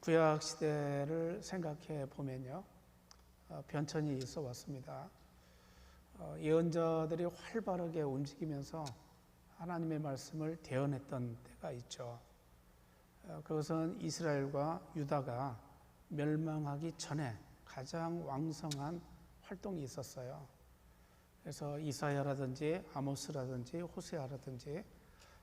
구약 시대를 생각해 보면요. 어, 변천이 있어 왔습니다. 어, 예언자들이 활발하게 움직이면서 하나님의 말씀을 대언했던 때가 있죠. 어, 그것은 이스라엘과 유다가 멸망하기 전에 가장 왕성한 활동이 있었어요. 그래서 이사야라든지 아모스라든지 호세아라든지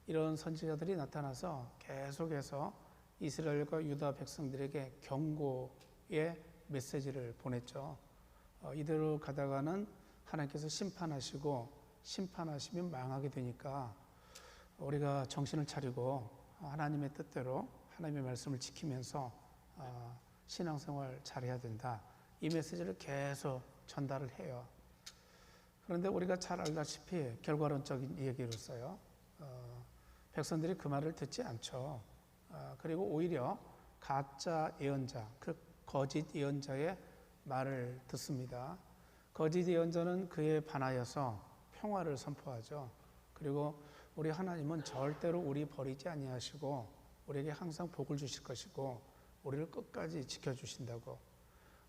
이런 선지자들이 나타나서 계속해서 이스라엘과 유다 백성들에게 경고의 메시지를 보냈죠. 어, 이대로 가다가는 하나님께서 심판하시고 심판하시면 망하게 되니까 우리가 정신을 차리고 하나님의 뜻대로 하나님의 말씀을 지키면서 어, 신앙생활 잘해야 된다. 이 메시지를 계속 전달을 해요. 그런데 우리가 잘 알다시피 결과론적인 얘기로서요. 어, 백성들이 그 말을 듣지 않죠. 어, 그리고 오히려 가짜 예언자, 그 거짓 예언자의 말을 듣습니다. 거짓 예언자는 그에 반하여서 평화를 선포하죠. 그리고 우리 하나님은 절대로 우리 버리지 아니하시고 우리에게 항상 복을 주실 것이고 우리를 끝까지 지켜주신다고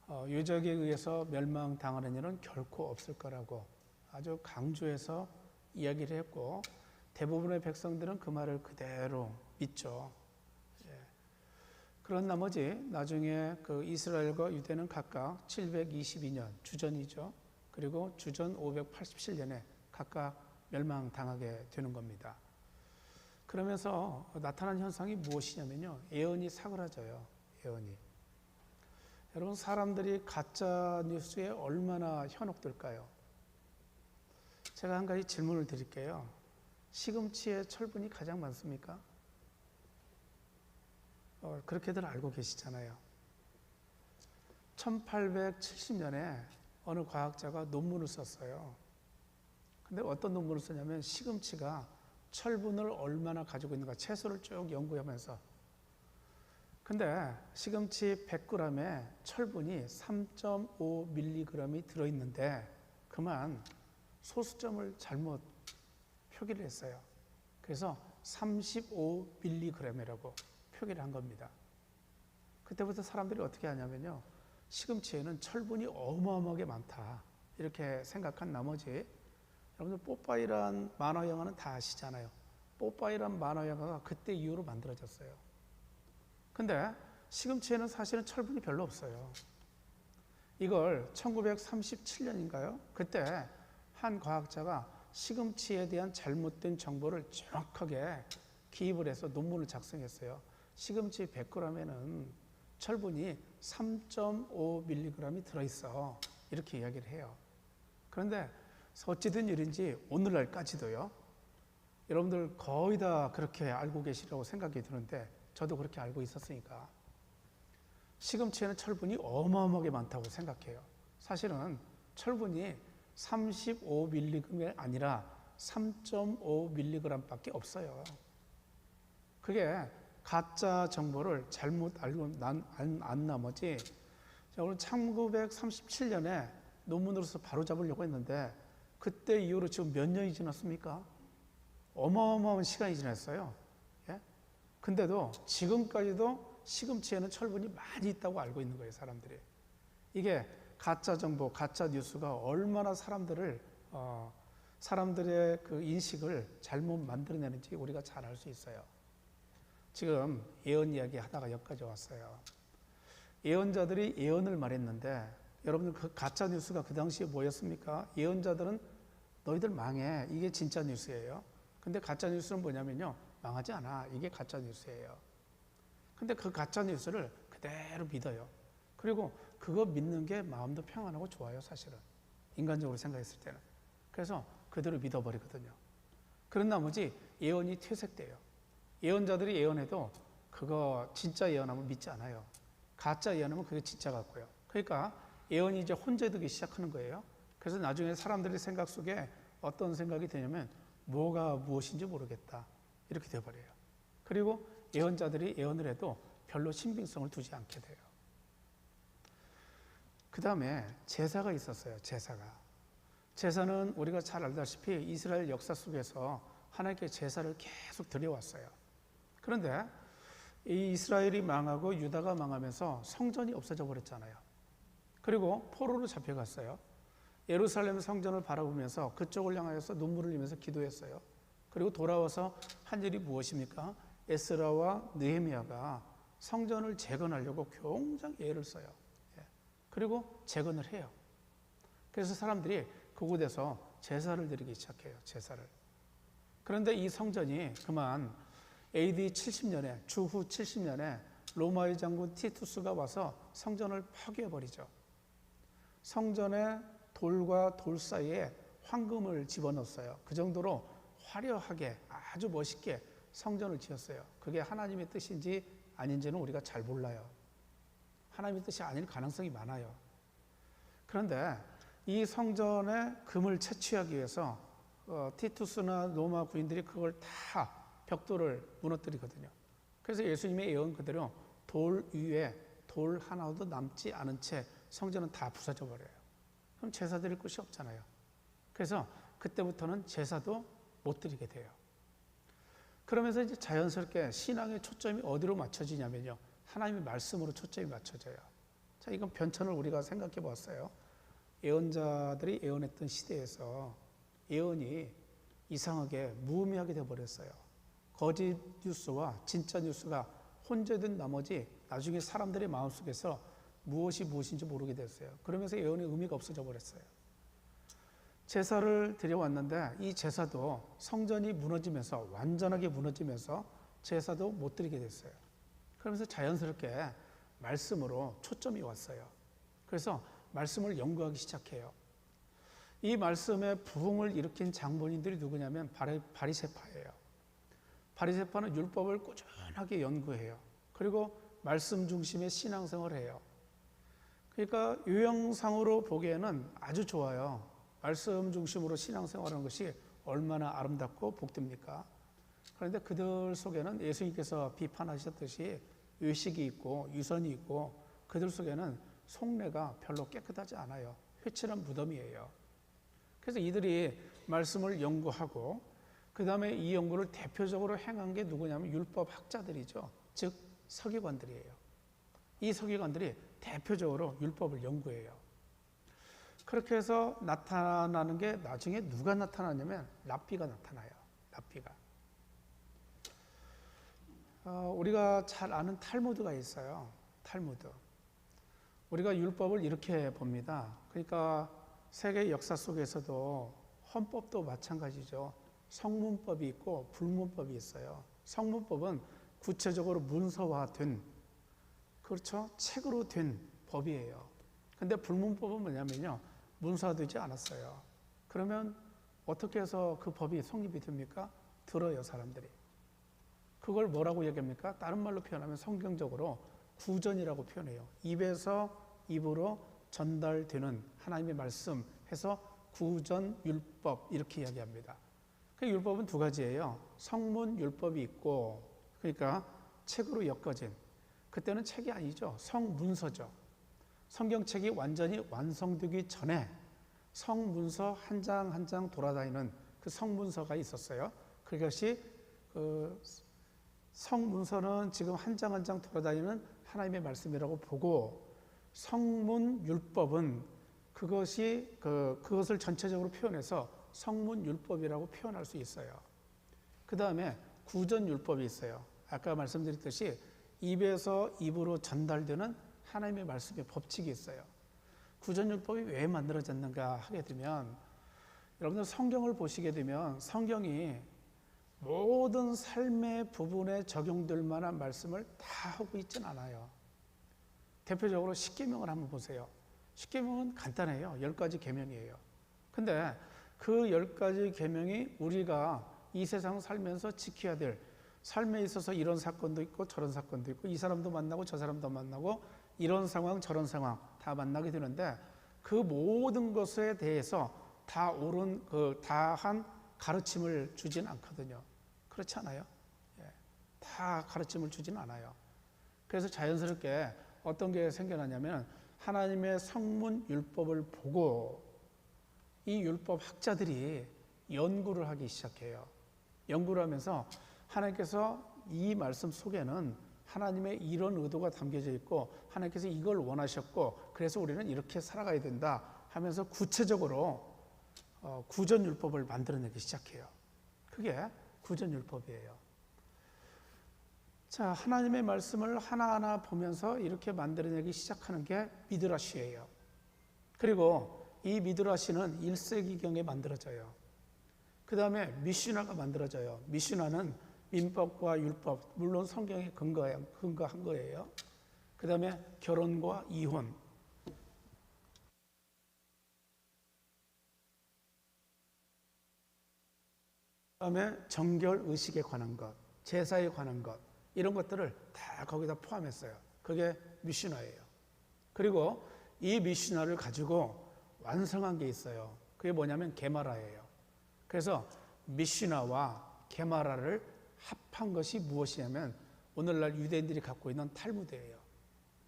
어, 유적에 의해서 멸망당하는 일은 결코 없을 거라고 아주 강조해서 이야기를 했고 대부분의 백성들은 그 말을 그대로 믿죠. 예. 그런 나머지 나중에 그 이스라엘과 유대는 각각 722년 주전이죠. 그리고 주전 587년에 각각 멸망당하게 되는 겁니다. 그러면서 나타난 현상이 무엇이냐면요. 예언이 사그라져요. 예언이. 여러분 사람들이 가짜 뉴스에 얼마나 현혹될까요? 제가 한 가지 질문을 드릴게요. 시금치에 철분이 가장 많습니까? 어, 그렇게들 알고 계시잖아요. 1870년에 어느 과학자가 논문을 썼어요. 근데 어떤 논문을 썼냐면 시금치가 철분을 얼마나 가지고 있는가 채소를 쭉 연구하면서 근데 시금치 100g에 철분이 3.5mg이 들어있는데 그만 소수점을 잘못 표기를 했어요. 그래서 35mg이라고 표기를 한 겁니다. 그때부터 사람들이 어떻게 하냐면요. 시금치에는 철분이 어마어마하게 많다. 이렇게 생각한 나머지 여러분들 뽀빠이란 만화 영화는 다 아시잖아요. 뽀빠이란 만화 영화가 그때 이후로 만들어졌어요. 근데 시금치에는 사실은 철분이 별로 없어요. 이걸 1937년인가요? 그때 한 과학자가 시금치에 대한 잘못된 정보를 정확하게 기입을 해서 논문을 작성했어요. 시금치 100g에는 철분이 3.5mg이 들어있어. 이렇게 이야기를 해요. 그런데 어찌된 일인지 오늘날까지도요. 여러분들 거의 다 그렇게 알고 계시라고 생각이 드는데 저도 그렇게 알고 있었으니까 시금치에는 철분이 어마어마하게 많다고 생각해요. 사실은 철분이 35mg이 아니라 3.5mg밖에 없어요. 그게 가짜 정보를 잘못 알고 난, 안, 안 나머지 오늘 1937년에 논문으로서 바로 잡으려고 했는데 그때 이후로 지금 몇 년이 지났습니까? 어마어마한 시간이 지났어요. 예? 근데도 지금까지도 시금치에는 철분이 많이 있다고 알고 있는 거예요, 사람들이. 이게 가짜 정보, 가짜 뉴스가 얼마나 사람들을 어, 사람들의 그 인식을 잘못 만들어내는지 우리가 잘 알 수 있어요. 지금 예언 이야기 하다가 여기까지 왔어요. 예언자들이 예언을 말했는데 여러분들 그 가짜 뉴스가 그 당시에 뭐였습니까? 예언자들은 너희들 망해. 이게 진짜 뉴스예요. 근데 가짜 뉴스는 뭐냐면요. 망하지 않아. 이게 가짜 뉴스예요. 근데 그 가짜 뉴스를 그대로 믿어요. 그리고 그거 믿는 게 마음도 평안하고 좋아요, 사실은. 인간적으로 생각했을 때는. 그래서 그대로 믿어버리거든요. 그런 나머지 예언이 퇴색돼요. 예언자들이 예언해도 그거 진짜 예언하면 믿지 않아요. 가짜 예언하면 그게 진짜 같고요. 그러니까 예언이 이제 혼재되기 시작하는 거예요. 그래서 나중에 사람들의 생각 속에 어떤 생각이 되냐면 뭐가 무엇인지 모르겠다. 이렇게 돼버려요. 그리고 예언자들이 예언을 해도 별로 신빙성을 두지 않게 돼요. 그 다음에 제사가 있었어요. 제사가. 제사는 우리가 잘 알다시피 이스라엘 역사 속에서 하나님께 제사를 계속 드려왔어요. 그런데 이 이스라엘이 망하고 유다가 망하면서 성전이 없어져 버렸잖아요. 그리고 포로로 잡혀갔어요. 예루살렘 성전을 바라보면서 그쪽을 향하여서 눈물을 흘리면서 기도했어요. 그리고 돌아와서 한 일이 무엇입니까? 에스라와 느헤미야가 성전을 재건하려고 굉장히 애를 써요. 예. 그리고 재건을 해요. 그래서 사람들이 그곳에서 제사를 드리기 시작해요. 제사를. 그런데 이 성전이 그만 AD 70년에 주후 70년에 로마의 장군 티투스가 와서 성전을 파괴해 버리죠. 성전에 돌과 돌 사이에 황금을 집어넣었어요. 그 정도로 화려하게 아주 멋있게 성전을 지었어요. 그게 하나님의 뜻인지 아닌지는 우리가 잘 몰라요. 하나님의 뜻이 아닐 가능성이 많아요. 그런데 이 성전에 금을 채취하기 위해서 어, 티투스나 로마 군인들이 그걸 다 벽돌을 무너뜨리거든요. 그래서 예수님의 예언 그대로 돌 위에 돌 하나도 남지 않은 채 성전은 다 부서져 버려요. 그럼 제사 드릴 곳이 없잖아요. 그래서 그때부터는 제사도 못 드리게 돼요. 그러면서 이제 자연스럽게 신앙의 초점이 어디로 맞춰지냐면요. 하나님의 말씀으로 초점이 맞춰져요. 자, 이건 변천을 우리가 생각해 봤어요. 예언자들이 예언했던 시대에서 예언이 이상하게 무의미하게 되어버렸어요. 거짓 뉴스와 진짜 뉴스가 혼재된 나머지 나중에 사람들의 마음속에서 무엇이 무엇인지 모르게 됐어요. 그러면서 예언의 의미가 없어져 버렸어요. 제사를 드려왔는데 이 제사도 성전이 무너지면서 완전하게 무너지면서 제사도 못 드리게 됐어요. 그러면서 자연스럽게 말씀으로 초점이 왔어요. 그래서 말씀을 연구하기 시작해요. 이 말씀에 부흥을 일으킨 장본인들이 누구냐면 바리, 세파예요 바리세파는 율법을 꾸준하게 연구해요. 그리고 말씀 중심의 신앙생활을 해요. 그러니까 유형상으로 보기에는 아주 좋아요. 말씀 중심으로 신앙생활하는 것이 얼마나 아름답고 복됩니까? 그런데 그들 속에는 예수님께서 비판하셨듯이 의식이 있고 유선이 있고 그들 속에는 속내가 별로 깨끗하지 않아요. 회칠한 무덤이에요. 그래서 이들이 말씀을 연구하고 그 다음에 이 연구를 대표적으로 행한 게 누구냐면 율법 학자들이죠. 즉 서기관들이에요. 이 서기관들이 대표적으로 율법을 연구해요. 그렇게 해서 나타나는 게 나중에 누가 나타나냐면 랍비가 나타나요. 랍비가. 어, 우리가 잘 아는 탈무드가 있어요. 탈무드. 우리가 율법을 이렇게 봅니다. 그러니까 세계 역사 속에서도 헌법도 마찬가지죠. 성문법이 있고 불문법이 있어요. 성문법은 구체적으로 문서화된 그렇죠? 책으로 된 법이에요. 근데 불문법은 뭐냐면요. 문서화되지 않았어요. 그러면 어떻게 해서 그 법이 성립이 됩니까? 들어요, 사람들이. 그걸 뭐라고 얘기합니까? 다른 말로 표현하면 성경적으로 구전이라고 표현해요. 입에서 입으로 전달되는 하나님의 말씀 해서 구전 율법 이렇게 이야기합니다. 그 율법은 두 가지예요. 성문 율법이 있고 그러니까 책으로 엮어진 그때는 책이 아니죠. 성문서죠. 성경책이 완전히 완성되기 전에 성문서 한 장 한 장 돌아다니는 그 성문서가 있었어요. 그것이 그 성문서는 지금 한 장 한 장 돌아다니는 하나님의 말씀이라고 보고 성문 율법은 그것이 그 그것을 전체적으로 표현해서 성문 율법이라고 표현할 수 있어요. 그 다음에 구전 율법이 있어요. 아까 말씀드렸듯이 입에서 입으로 전달되는 하나님의 말씀의 법칙이 있어요. 구전 율법이 왜 만들어졌는가 하게 되면 여러분들 성경을 보시게 되면 성경이 모든 삶의 부분에 적용될 만한 말씀을 다 하고 있진 않아요. 대표적으로 십계명을 한번 보세요. 십계명은 간단해요. 열 가지 계명이에요. 근데 그 열 가지 계명이 우리가 이 세상 살면서 지켜야 될 삶에 있어서 이런 사건도 있고 저런 사건도 있고 이 사람도 만나고 저 사람도 만나고 이런 상황 저런 상황 다 만나게 되는데 그 모든 것에 대해서 다 옳은 그 다한 가르침을 주진 않거든요. 그렇지 않아요? 예. 다 가르침을 주진 않아요. 그래서 자연스럽게 어떤 게 생겨나냐면 하나님의 성문 율법을 보고 이 율법 학자들이 연구를 하기 시작해요. 연구를 하면서 하나님께서 이 말씀 속에는 하나님의 이런 의도가 담겨져 있고 하나님께서 이걸 원하셨고 그래서 우리는 이렇게 살아가야 된다 하면서 구체적으로 어, 구전 율법을 만들어내기 시작해요. 그게 구전 율법이에요. 자, 하나님의 말씀을 하나하나 보면서 이렇게 만들어내기 시작하는 게 미드라시예요. 그리고 이 미드라시는 1세기경에 만들어져요. 그 다음에 미슈나가 만들어져요. 미슈나는 민법과 율법, 물론 성경에 근거한 거예요. 그 다음에 결혼과 이혼. 그 다음에 정결 의식에 관한 것, 제사에 관한 것, 이런 것들을 다 거기다 포함했어요. 그게 미슈나예요. 그리고 이 미슈나를 가지고 완성한 게 있어요. 그게 뭐냐면 게마라예요. 그래서 미슈나와 게마라를 합한 것이 무엇이냐면 오늘날 유대인들이 갖고 있는 탈무드예요.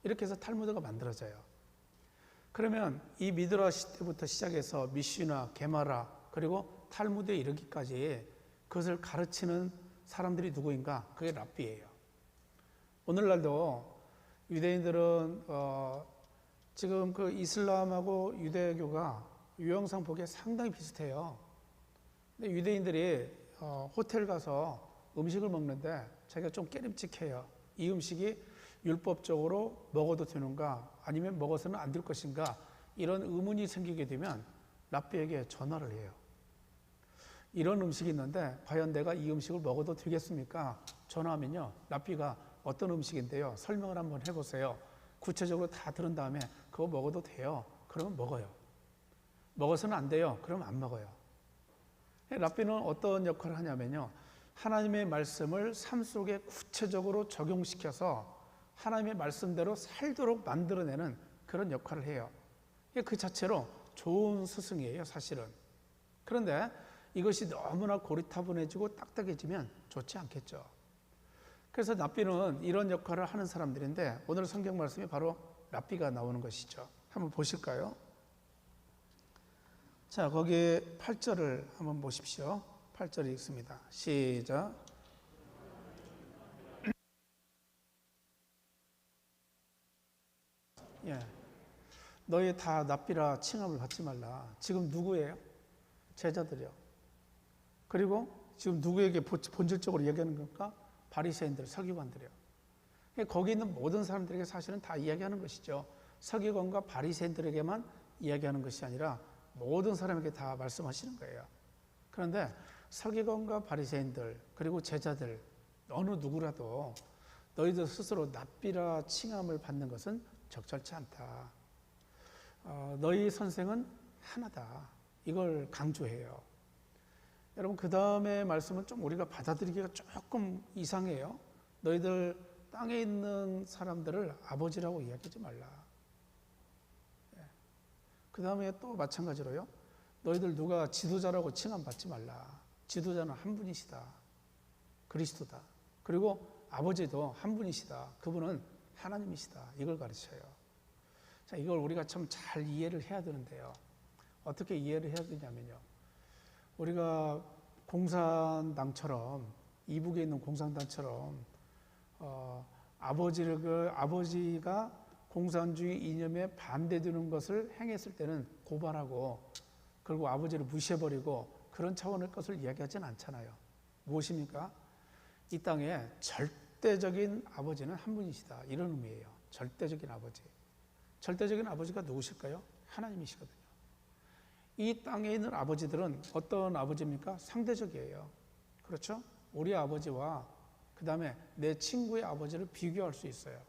이렇게 해서 탈무드가 만들어져요. 그러면 이 미드라시 때부터 시작해서 미슈나, 게마라 그리고 탈무드에 이르기까지 그것을 가르치는 사람들이 누구인가? 그게 랍비예요. 오늘날도 유대인들은 어 지금 그 이슬람하고 유대교가 유형상 보기에 상당히 비슷해요. 근데 유대인들이 어 호텔 가서 음식을 먹는데 자기가 좀 깨름직해요. 이 음식이 율법적으로 먹어도 되는가 아니면 먹어서는 안 될 것인가 이런 의문이 생기게 되면 랍비에게 전화를 해요. 이런 음식이 있는데 과연 내가 이 음식을 먹어도 되겠습니까? 전화하면요. 랍비가 어떤 음식인데요. 설명을 한번 해보세요. 구체적으로 다 들은 다음에 그거 먹어도 돼요. 그러면 먹어요. 먹어서는 안 돼요. 그러면 안 먹어요. 랍비는 어떤 역할을 하냐면요. 하나님의 말씀을 삶 속에 구체적으로 적용시켜서 하나님의 말씀대로 살도록 만들어내는 그런 역할을 해요. 그 자체로 좋은 스승이에요, 사실은. 그런데 이것이 너무나 고리타분해지고 딱딱해지면 좋지 않겠죠. 그래서 랍비는 이런 역할을 하는 사람들인데 오늘 성경 말씀이 바로 랍비가 나오는 것이죠. 한번 보실까요? 자, 거기 8절을 한번 보십시오. 8절이 있습니다. 시작. 예. 너희 다 납비라 칭함을 받지 말라. 지금 누구예요? 제자들이요. 그리고 지금 누구에게 본질적으로 얘기하는 겁니까? 바리새인들, 서기관들이요. 거기 있는 모든 사람들에게 사실은 다 이야기하는 것이죠. 서기관과 바리새인들에게만 이야기하는 것이 아니라 모든 사람에게 다 말씀하시는 거예요. 그런데 서기관과 바리새인들 그리고 제자들 어느 누구라도 너희들 스스로 납비라 칭함을 받는 것은 적절치 않다. 어, 너희 선생은 하나다. 이걸 강조해요. 여러분 그 다음에 말씀은 좀 우리가 받아들이기가 조금 이상해요. 너희들 땅에 있는 사람들을 아버지라고 이야기하지 말라. 예. 그 다음에 또 마찬가지로요. 너희들 누가 지도자라고 칭함 받지 말라. 지도자는 한 분이시다. 그리스도다. 그리고 아버지도 한 분이시다. 그분은 하나님이시다. 이걸 가르쳐요. 자, 이걸 우리가 참 잘 이해를 해야 되는데요. 어떻게 이해를 해야 되냐면요. 우리가 공산당처럼 이북에 있는 공산당처럼 어, 아버지를 그 아버지가 공산주의 이념에 반대되는 것을 행했을 때는 고발하고 그리고 아버지를 무시해버리고 그런 차원의 것을 이야기하지는 않잖아요. 무엇입니까? 이 땅에 절대적인 아버지는 한 분이시다. 이런 의미예요. 절대적인 아버지. 절대적인 아버지가 누구실까요? 하나님이시거든요. 이 땅에 있는 아버지들은 어떤 아버지입니까? 상대적이에요. 그렇죠? 우리 아버지와 그 다음에 내 친구의 아버지를 비교할 수 있어요.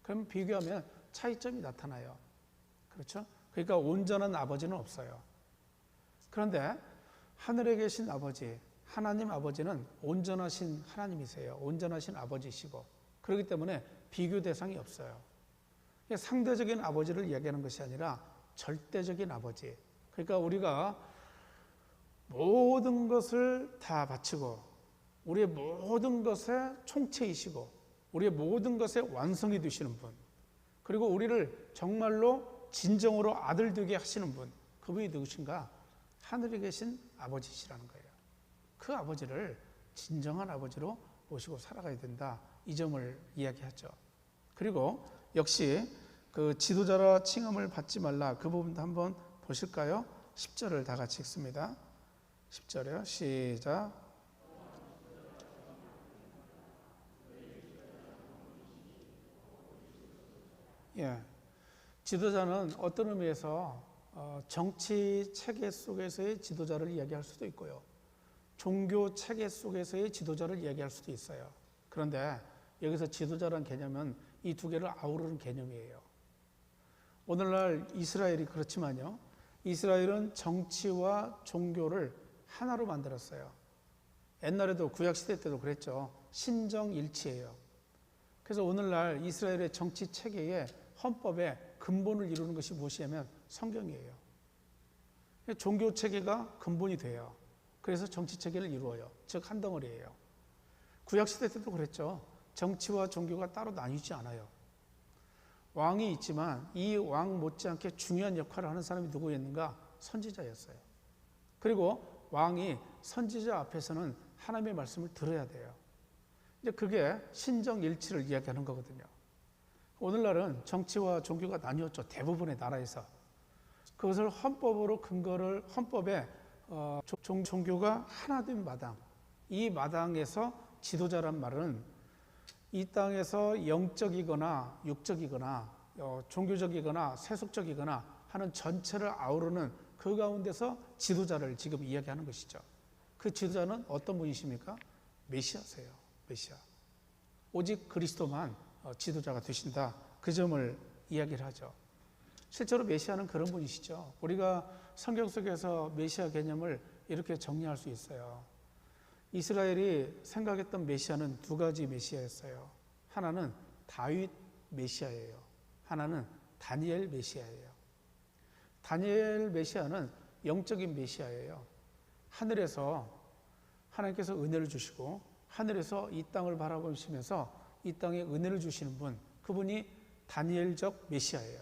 그럼 비교하면 차이점이 나타나요. 그렇죠? 그러니까 온전한 아버지는 없어요. 그런데 하늘에 계신 아버지, 하나님 아버지는 온전하신 하나님이세요. 온전하신 아버지시고. 그렇기 때문에 비교 대상이 없어요. 상대적인 아버지를 이야기하는 것이 아니라 절대적인 아버지. 그러니까 우리가 모든 것을 다 바치고 우리의 모든 것의 총체이시고 우리의 모든 것의 완성이 되시는 분. 그리고 우리를 정말로 진정으로 아들 되게 하시는 분. 그분이 누구신가? 하늘에 계신 아버지시라는 거예요. 그 아버지를 진정한 아버지로 모시고 살아가야 된다. 이 점을 이야기하죠. 그리고 역시 그 지도자라 칭함을 받지 말라 그 부분도 한번 보실까요? 10절을 다 같이 읽습니다. 10절이요. 시작. 예. 지도자는 어떤 의미에서 어, 정치 체계 속에서의 지도자를 이야기할 수도 있고요. 종교 체계 속에서의 지도자를 이야기할 수도 있어요. 그런데 여기서 지도자란 개념은 이 두 개를 아우르는 개념이에요. 오늘날 이스라엘이 그렇지만요. 이스라엘은 정치와 종교를 하나로 만들었어요. 옛날에도 구약 시대 때도 그랬죠. 신정일치예요. 그래서 오늘날 이스라엘의 정치 체계에 헌법의 근본을 이루는 것이 무엇이냐면 성경이에요. 종교 체계가 근본이 돼요. 그래서 정치 체계를 이루어요. 즉 한 덩어리예요. 구약 시대 때도 그랬죠. 정치와 종교가 따로 나뉘지 않아요. 왕이 있지만 이 왕 못지않게 중요한 역할을 하는 사람이 누구였는가? 선지자였어요. 그리고 왕이 선지자 앞에서는 하나님의 말씀을 들어야 돼요. 이제 그게 신정일치를 이야기하는 거거든요. 오늘날은 정치와 종교가 나뉘었죠. 대부분의 나라에서. 그것을 헌법으로 근거를 헌법에 어, 종, 종교가 하나 된 마당. 이 마당에서 지도자란 말은 이 땅에서 영적이거나 육적이거나 어, 종교적이거나 세속적이거나 하는 전체를 아우르는 그 가운데서 지도자를 지금 이야기하는 것이죠. 그 지도자는 어떤 분이십니까? 메시아세요. 메시아. 오직 그리스도만 어, 지도자가 되신다. 그 점을 이야기를 하죠. 실제로 메시아는 그런 분이시죠. 우리가 성경 속에서 메시아 개념을 이렇게 정리할 수 있어요. 이스라엘이 생각했던 메시아는 두 가지 메시아였어요. 하나는 다윗 메시아예요. 하나는 다니엘 메시아예요. 다니엘 메시아는 영적인 메시아예요. 하늘에서 하나님께서 은혜를 주시고 하늘에서 이 땅을 바라보시면서 이 땅에 은혜를 주시는 분, 그분이 다니엘적 메시아예요.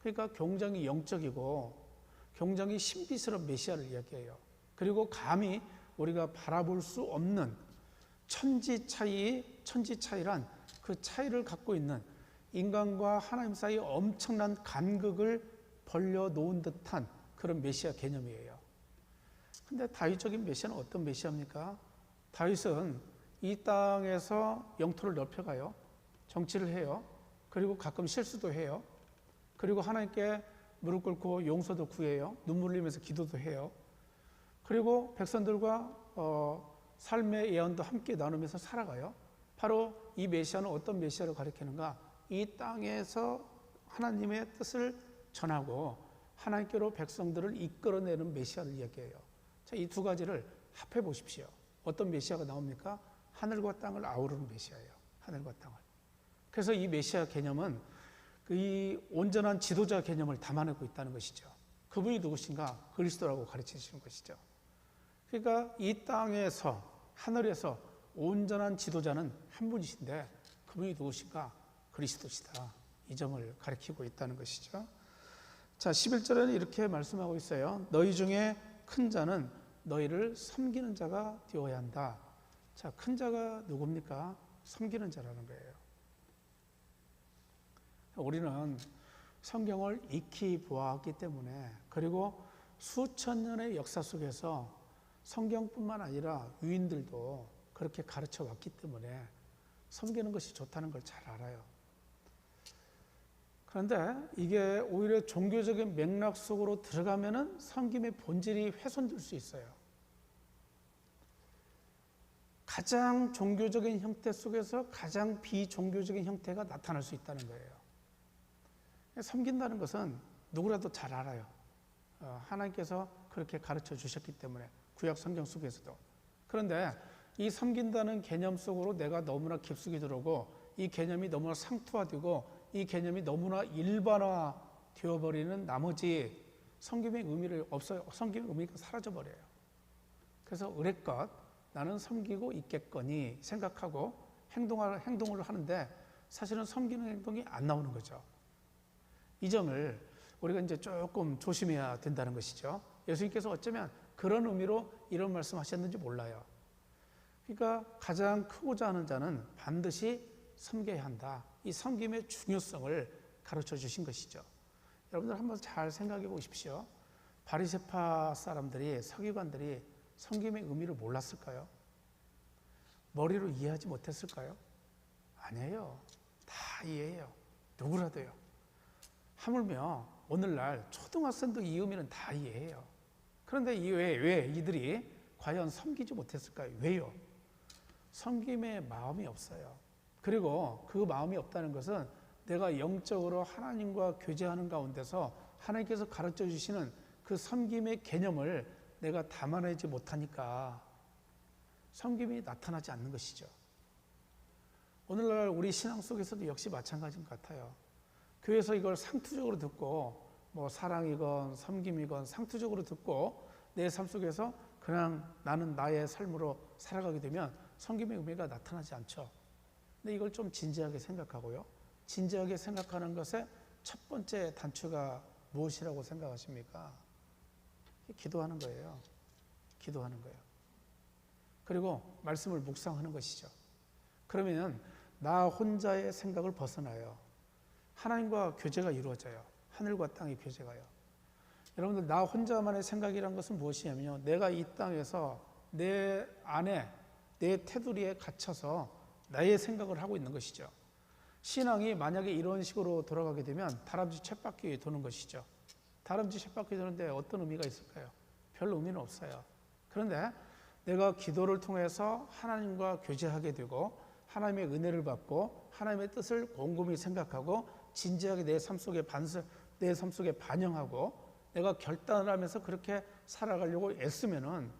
그러니까 굉장히 영적이고 굉장히 신비스러운 메시아를 이야기해요. 그리고 감히 우리가 바라볼 수 없는 천지 차이, 천지 차이란 그 차이를 갖고 있는 인간과 하나님 사이 엄청난 간극을 벌려 놓은 듯한 그런 메시아 개념이에요. 근데 다윗적인 메시아는 어떤 메시아입니까? 다윗은 이 땅에서 영토를 넓혀가요. 정치를 해요. 그리고 가끔 실수도 해요. 그리고 하나님께 무릎 꿇고 용서도 구해요. 눈물 흘리면서 기도도 해요. 그리고 백성들과 어, 삶의 예언도 함께 나누면서 살아가요. 바로 이 메시아는 어떤 메시아를 가리키는가? 이 땅에서 하나님의 뜻을 전하고 하나님께로 백성들을 이끌어내는 메시아를 이야기해요. 자, 이 두 가지를 합해 보십시오. 어떤 메시아가 나옵니까? 하늘과 땅을 아우르는 메시아예요. 하늘과 땅을. 그래서 이 메시아 개념은 그이 온전한 지도자 개념을 담아내고 있다는 것이죠. 그분이 누구신가? 그리스도라고 가르치시는 것이죠. 그러니까 이 땅에서 하늘에서 온전한 지도자는 한 분이신데 그분이 누구신가? 그리스도시다. 이 점을 가리키고 있다는 것이죠. 자, 11절에는 이렇게 말씀하고 있어요. 너희 중에 큰 자는 너희를 섬기는 자가 되어야 한다. 자, 큰 자가 누굽니까? 섬기는 자라는 거예요. 우리는 성경을 익히 보았기 때문에 그리고 수천 년의 역사 속에서 성경뿐만 아니라 유인들도 그렇게 가르쳐 왔기 때문에 섬기는 것이 좋다는 걸 잘 알아요. 그런데 이게 오히려 종교적인 맥락 속으로 들어가면은 섬김의 본질이 훼손될 수 있어요. 가장 종교적인 형태 속에서 가장 비종교적인 형태가 나타날 수 있다는 거예요. 섬긴다는 것은 누구라도 잘 알아요. 어, 하나님께서 그렇게 가르쳐 주셨기 때문에 구약 성경 속에서도. 그런데 이 섬긴다는 개념 속으로 내가 너무나 깊숙이 들어오고 이 개념이 너무나 상투화되고 이 개념이 너무나 일반화 되어버리는 나머지 섬김의 의미를 없어요. 섬김의 의미가 사라져 버려요. 그래서 의뢰껏 나는 섬기고 있겠거니 생각하고 행동을 행동을 하는데 사실은 섬기는 행동이 안 나오는 거죠. 이 점을 우리가 이제 조금 조심해야 된다는 것이죠. 예수님께서 어쩌면 그런 의미로 이런 말씀 하셨는지 몰라요. 그러니까 가장 크고자 하는 자는 반드시 섬겨야 한다. 이 섬김의 중요성을 가르쳐 주신 것이죠. 여러분들 한번 잘 생각해 보십시오. 바리세파 사람들이 서기관들이 섬김의 의미를 몰랐을까요? 머리로 이해하지 못했을까요? 아니에요. 다 이해해요. 누구라도요. 하물며 오늘날 초등학생도 이 의미는 다 이해해요. 그런데 왜, 왜 이들이 과연 섬기지 못했을까요? 왜요? 섬김의 마음이 없어요. 그리고 그 마음이 없다는 것은 내가 영적으로 하나님과 교제하는 가운데서 하나님께서 가르쳐 주시는 그 섬김의 개념을 내가 담아내지 못하니까 섬김이 나타나지 않는 것이죠. 오늘날 우리 신앙 속에서도 역시 마찬가지인 것 같아요. 교회에서 이걸 상투적으로 듣고 뭐 사랑이건 섬김이건 상투적으로 듣고 내 삶 속에서 그냥 나는 나의 삶으로 살아가게 되면 섬김의 의미가 나타나지 않죠. 근데 이걸 좀 진지하게 생각하고요. 진지하게 생각하는 것의 첫 번째 단추가 무엇이라고 생각하십니까? 기도하는 거예요. 기도하는 거예요. 그리고 말씀을 묵상하는 것이죠. 그러면 나 혼자의 생각을 벗어나요. 하나님과 교제가 이루어져요. 하늘과 땅의 교제가요. 여러분들 나 혼자만의 생각이란 것은 무엇이냐면요. 내가 이 땅에서 내 안에 내 테두리에 갇혀서 나의 생각을 하고 있는 것이죠. 신앙이 만약에 이런 식으로 돌아가게 되면 다람쥐 쳇바퀴 도는 것이죠. 다람쥐 쳇바퀴 도는데 어떤 의미가 있을까요? 별 의미는 없어요. 그런데 내가 기도를 통해서 하나님과 교제하게 되고 하나님의 은혜를 받고 하나님의 뜻을 곰곰이 생각하고 진지하게 내 삶 속에 반스 내 삶 속에 반영하고 내가 결단을 하면서 그렇게 살아가려고 애쓰면은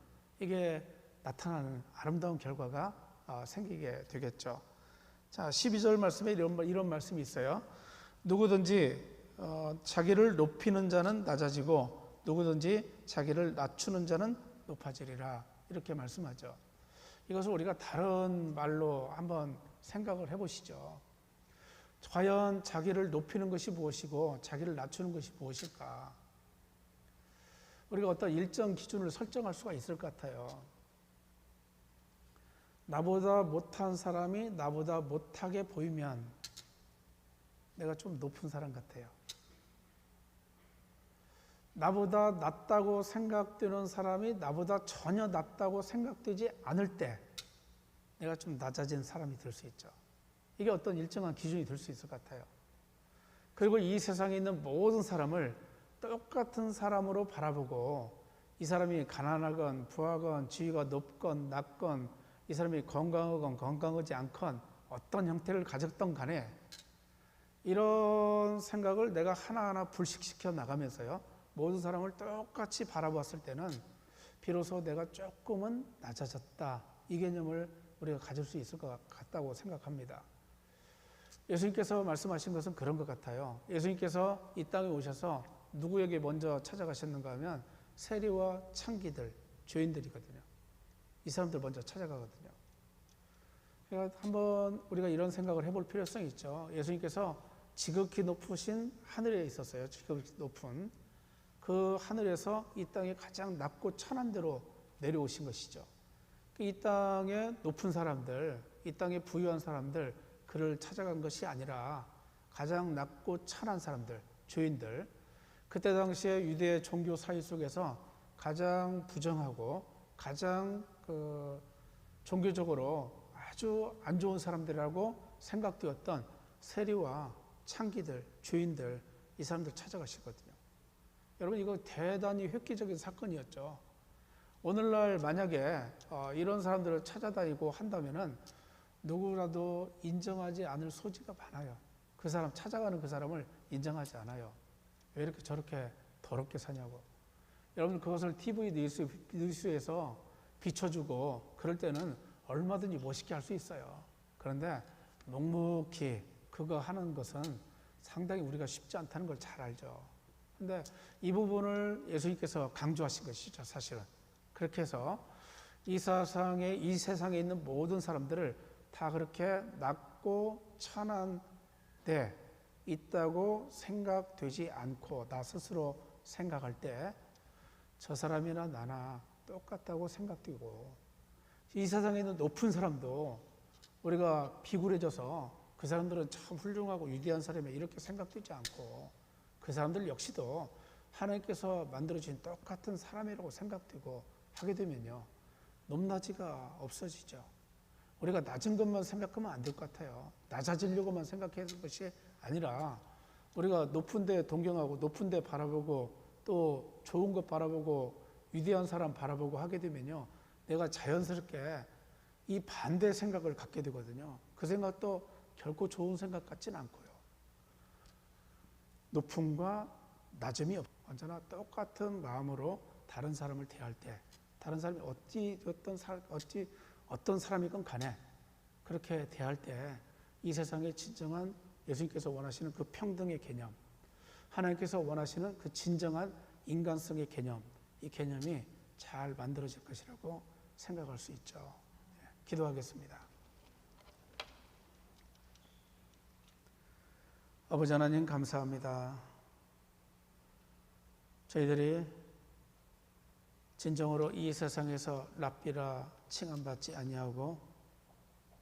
이게 나타나는 아름다운 결과가 어, 생기게 되겠죠. 자, 12절 말씀에 이런, 이런 말씀이 있어요. 누구든지 어, 자기를 높이는 자는 낮아지고 누구든지 자기를 낮추는 자는 높아지리라. 이렇게 말씀하죠. 이것을 우리가 다른 말로 한번 생각을 해보시죠. 과연 자기를 높이는 것이 무엇이고 자기를 낮추는 것이 무엇일까? 우리가 어떤 일정 기준을 설정할 수가 있을 것 같아요. 나보다 못한 사람이 나보다 못하게 보이면 내가 좀 높은 사람 같아요. 나보다 낫다고 생각되는 사람이 나보다 전혀 낫다고 생각되지 않을 때 내가 좀 낮아진 사람이 될 수 있죠. 이게 어떤 일정한 기준이 될 수 있을 것 같아요. 그리고 이 세상에 있는 모든 사람을 똑같은 사람으로 바라보고 이 사람이 가난하건 부하건 지위가 높건 낮건 이 사람이 건강하건 건강하지 않건 어떤 형태를 가졌던 간에 이런 생각을 내가 하나하나 불식시켜 나가면서요. 모든 사람을 똑같이 바라봤을 때는 비로소 내가 조금은 낮아졌다. 이 개념을 우리가 가질 수 있을 것 같다고 생각합니다. 예수님께서 말씀하신 것은 그런 것 같아요. 예수님께서 이 땅에 오셔서 누구에게 먼저 찾아가셨는가 하면 세리와 창기들, 죄인들이거든요. 이 사람들 먼저 찾아가거든요. 한번 우리가 이런 생각을 해볼 필요성이 있죠. 예수님께서 지극히 높으신 하늘에 있었어요. 지극히 높은 그 하늘에서 이 땅에 가장 낮고 천한 데로 내려오신 것이죠. 이 땅에 높은 사람들, 이 땅에 부유한 사람들, 그를 찾아간 것이 아니라 가장 낮고 천한 사람들, 죄인들, 그때 당시에 유대 종교 사회 속에서 가장 부정하고 가장 그 종교적으로 아주 안 좋은 사람들이라고 생각되었던 세리와 창기들, 죄인들, 이 사람들 찾아가시거든요. 여러분, 이거 대단히 획기적인 사건이었죠. 오늘날 만약에 어, 이런 사람들을 찾아다니고 한다면은 누구라도 인정하지 않을 소지가 많아요. 그 사람 찾아가는 그 사람을 인정하지 않아요. 왜 이렇게 저렇게 더럽게 사냐고. 여러분 그것을 TV 뉴스, 뉴스에서 비춰주고 그럴 때는 얼마든지 멋있게 할 수 있어요. 그런데 묵묵히 그거 하는 것은 상당히 우리가 쉽지 않다는 걸 잘 알죠. 근데 이 부분을 예수님께서 강조하신 것이죠, 사실은. 그렇게 해서 이 세상에, 이 세상에 있는 모든 사람들을 다 그렇게 낮고 천한 데 있다고 생각되지 않고 나 스스로 생각할 때 저 사람이나 나나 똑같다고 생각되고 이 세상에 있는 높은 사람도 우리가 비굴해져서 그 사람들은 참 훌륭하고 위대한 사람이 이렇게 생각되지 않고 그 사람들 역시도 하나님께서 만들어진 똑같은 사람이라고 생각되고 하게 되면요. 높낮이가 없어지죠. 우리가 낮은 것만 생각하면 안 될 것 같아요. 낮아지려고만 생각하는 것이 아니라 우리가 높은 데 동경하고 높은 데 바라보고 또 좋은 것 바라보고 위대한 사람 바라보고 하게 되면요. 내가 자연스럽게 이 반대 생각을 갖게 되거든요. 그 생각도 결코 좋은 생각 같진 않고요. 높음과 낮음이 없, 언제나 똑같은 마음으로 다른 사람을 대할 때, 다른 사람이 어찌 어떤 사, 어찌 어떤 사람이건 간에 그렇게 대할 때 이 세상의 진정한 예수님께서 원하시는 그 평등의 개념, 하나님께서 원하시는 그 진정한 인간성의 개념, 이 개념이 잘 만들어질 것이라고 생각할 수 있죠. 예, 기도하겠습니다. 아버지 하나님 감사합니다. 저희들이 진정으로 이 세상에서 랍비라 칭함받지 아니하고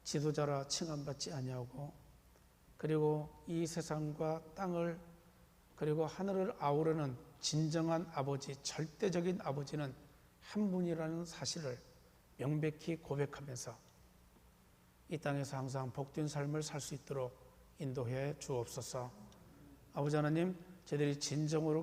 지도자라 칭함받지 아니하고 그리고 이 세상과 땅을 그리고 하늘을 아우르는 진정한 아버지, 절대적인 아버지는 한 분이라는 사실을 명백히 고백하면서 이 땅에서 항상 복된 삶을 살 수 있도록 인도해 주옵소서. 아버지 하나님, 저희들이 진정으로